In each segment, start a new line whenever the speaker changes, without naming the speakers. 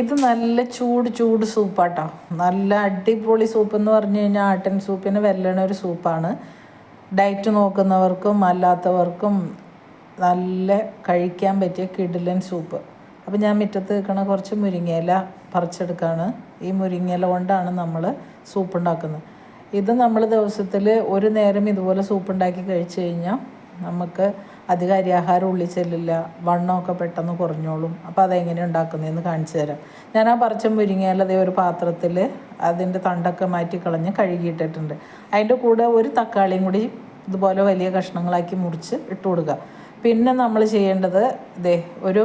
ഇത് നല്ല ചൂട് ചൂട് സൂപ്പാട്ടോ. നല്ല അടിപൊളി സൂപ്പ് എന്ന് പറഞ്ഞു കഴിഞ്ഞാൽ ആട്ടൻ സൂപ്പിന് വെല്ലണ ഒരു സൂപ്പാണ്. ഡയറ്റ് നോക്കുന്നവർക്കും അല്ലാത്തവർക്കും നല്ല കഴിക്കാൻ പറ്റിയ കിടിലൻ സൂപ്പ്. അപ്പോൾ ഞാൻ മുറ്റത്ത് നിൽക്കണ കുറച്ച് മുരിങ്ങയില പറിച്ചെടുക്കുകയാണ് ഈ മുരിങ്ങയില കൊണ്ടാണ് നമ്മൾ സൂപ്പ് ഉണ്ടാക്കുന്നത് ഇത് നമ്മൾ ദിവസത്തിൽ ഒരു നേരം ഇതുപോലെ സൂപ്പ് ഉണ്ടാക്കി കഴിച്ചു കഴിഞ്ഞാൽ നമുക്ക് അധികം അരിയാഹാരം ഉള്ളിൽ ചെല്ലില്ല വണ്ണമൊക്കെ പെട്ടെന്ന് കുറഞ്ഞോളും. അപ്പോൾ അതെങ്ങനെ ഉണ്ടാക്കുന്നതെന്ന് കാണിച്ചു തരാം. ഞാൻ ആ പറിച്ച മുരിങ്ങയില അതേ ഒരു പാത്രത്തിൽ അതിന്റെ തണ്ടൊക്കെ മാറ്റി കളഞ്ഞ് കഴുകിയിട്ടിട്ടുണ്ട്. അതിന്റെ കൂടെ ഒരു തക്കാളിയും കൂടി ഇതുപോലെ വലിയ കഷ്ണങ്ങളാക്കി മുറിച്ച് ഇട്ട് കൊടുക്കുക. പിന്നെ നമ്മൾ ചെയ്യേണ്ടത് ഇതേ ഒരു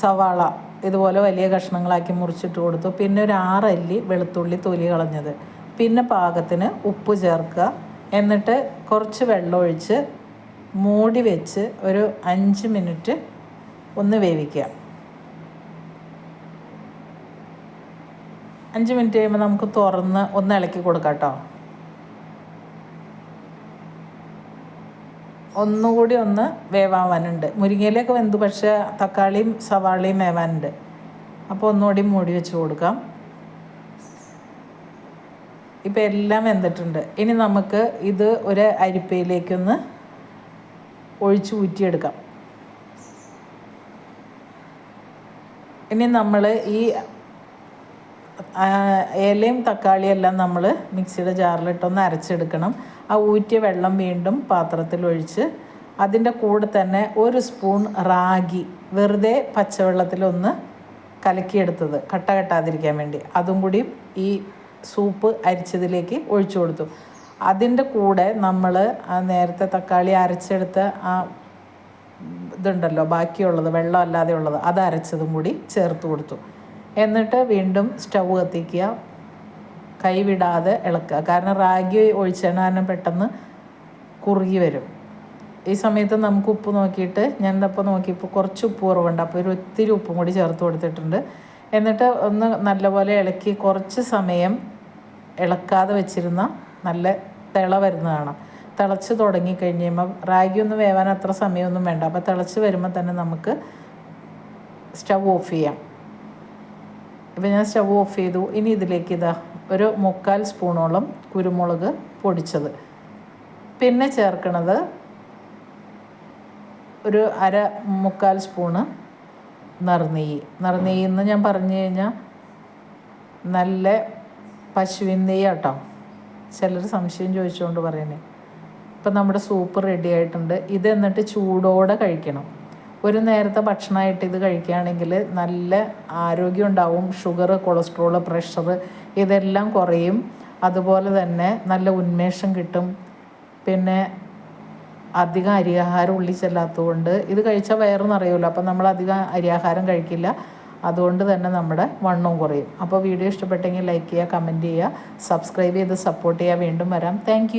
സവാള ഇതുപോലെ വലിയ കഷ്ണങ്ങളാക്കി മുറിച്ചിട്ട് കൊടുത്തു. പിന്നെ ഒരു ആറല്ലി വെളുത്തുള്ളി തൊലി കളഞ്ഞത്. പിന്നെ പാകത്തിന് ഉപ്പ് ചേർക്കുക. എന്നിട്ട് കുറച്ച് വെള്ളം ഒഴിച്ച് മൂടി വെച്ച് ഒരു അഞ്ച് മിനിറ്റ് ഒന്ന് വേവിക്കുക. അഞ്ച് മിനിറ്റ് കഴിയുമ്പോൾ നമുക്ക് തുറന്ന് ഒന്ന് ഇളക്കി കൊടുക്കാം കേട്ടോ ഒന്നുകൂടി ഒന്ന് വേവാവാനുണ്ട്. മുരിങ്ങയിലൊക്കെ വെന്തു പക്ഷേ തക്കാളിയും സവാളയും വേവാനുണ്ട്. അപ്പോൾ ഒന്നുകൂടി മൂടി വെച്ച് കൊടുക്കാം. ഇപ്പം എല്ലാം വെന്തിട്ടുണ്ട്. ഇനി നമുക്ക് ഇത് ഒരു അരിപ്പയിലേക്കൊന്ന് ഒഴിച്ച് ഊറ്റിയെടുക്കാം. ഇനി നമ്മൾ ഈ ഏലയും തക്കാളിയും എല്ലാം നമ്മൾ മിക്സിയുടെ ജാറിലിട്ടൊന്ന് അരച്ചെടുക്കണം. ആ ഊറ്റിയ വെള്ളം വീണ്ടും പാത്രത്തിൽ ഒഴിച്ച് അതിന്റെ കൂടെ തന്നെ ഒരു സ്പൂൺ റാഗി വെറുതെ പച്ചവെള്ളത്തിലൊന്ന് കലക്കിയെടുത്തത് കട്ട കെട്ടാതിരിക്കാൻ വേണ്ടി. അതും കൂടി ഈ സൂപ്പ് അരിച്ചതിലേക്ക് ഒഴിച്ചു കൊടുത്തു. അതിന്റെ കൂടെ നമ്മൾ നേരത്തെ തക്കാളി അരച്ചെടുത്ത് ആ ഇതുണ്ടല്ലോ ബാക്കിയുള്ളത് വെള്ളം അല്ലാതെ ഉള്ളത് അത് അരച്ചതും കൂടി ചേർത്ത് കൊടുത്തു. എന്നിട്ട് വീണ്ടും സ്റ്റൗ കത്തിക്കുക. കൈവിടാതെ ഇളക്കുക. കാരണം റാഗി ഒഴിച്ചാൽ കാരണം പെട്ടെന്ന് കുറുകി വരും. ഈ സമയത്ത് നമുക്ക് ഉപ്പ് നോക്കിയിട്ട് ഞാൻ ഇതപ്പോൾ നോക്കിയപ്പോൾ കുറച്ച് ഉപ്പ് കുറവുണ്ട്. അപ്പോൾ ഒരു ഒത്തിരി ഉപ്പും കൂടി ചേർത്ത് കൊടുത്തിട്ടുണ്ട്. എന്നിട്ട് ഒന്ന് നല്ലപോലെ ഇളക്കി കുറച്ച് സമയം ഇളക്കാതെ വെച്ചിരുന്ന നല്ല തിള വരുന്നതാണ്. തിളച്ച് തുടങ്ങി കഴിഞ്ഞ് റാഗി ഒന്നും വേവാൻ അത്ര സമയമൊന്നും വേണ്ട. അപ്പോൾ തിളച്ച് വരുമ്പോൾ തന്നെ നമുക്ക് സ്റ്റവ് ഓഫ് ചെയ്യാം. ഇപ്പം ഞാൻ സ്റ്റവ് ഓഫ് ചെയ്തു. ഇനി ഇതിലേക്ക് ഇതാ ഒരു മുക്കാൽ സ്പൂണോളം കുരുമുളക് പൊടിച്ചത്. പിന്നെ ചേർക്കണത് ഒരു അര മുക്കാൽ സ്പൂണ് നറുനെയ്യ്. നറുനെയ്യ് എന്ന് ഞാൻ പറഞ്ഞു കഴിഞ്ഞാൽ നല്ല പശുവിൻ നെയ്യാട്ടോ. ചിലർ സംശയം ചോദിച്ചുകൊണ്ട് പറയുന്നത് ഇപ്പം നമ്മുടെ സൂപ്പ് റെഡി ആയിട്ടുണ്ട്. ഇത് എന്നിട്ട് ചൂടോടെ കഴിക്കണം. ഒരു നേരത്തെ ഭക്ഷണമായിട്ട് ഇത് കഴിക്കുകയാണെങ്കിൽ നല്ല ആരോഗ്യം ഉണ്ടാവും. ഷുഗർ കൊളസ്ട്രോൾ പ്രഷർ ഇതെല്ലാം കുറയും. അതുപോലെ തന്നെ നല്ല ഉന്മേഷം കിട്ടും. പിന്നെ അധികം അരിയാഹാരം ഉള്ളിൽ ചെല്ലാത്തതുകൊണ്ട് ഇത് കഴിച്ചാൽ വയറ് നിറയുമല്ലോ അപ്പം നമ്മൾ അധികം അരിയാഹാരം കഴിക്കില്ല. അതുകൊണ്ട് തന്നെ നമ്മുടെ വണ്ണവും കുറയും. അപ്പോൾ വീഡിയോ ഇഷ്ടപ്പെട്ടെങ്കിൽ ലൈക്ക് ചെയ്യുക കമന്റ് ചെയ്യുക സബ്സ്ക്രൈബ് ചെയ്ത് സപ്പോർട്ട് ചെയ്യുക. വീണ്ടും വരാം. താങ്ക്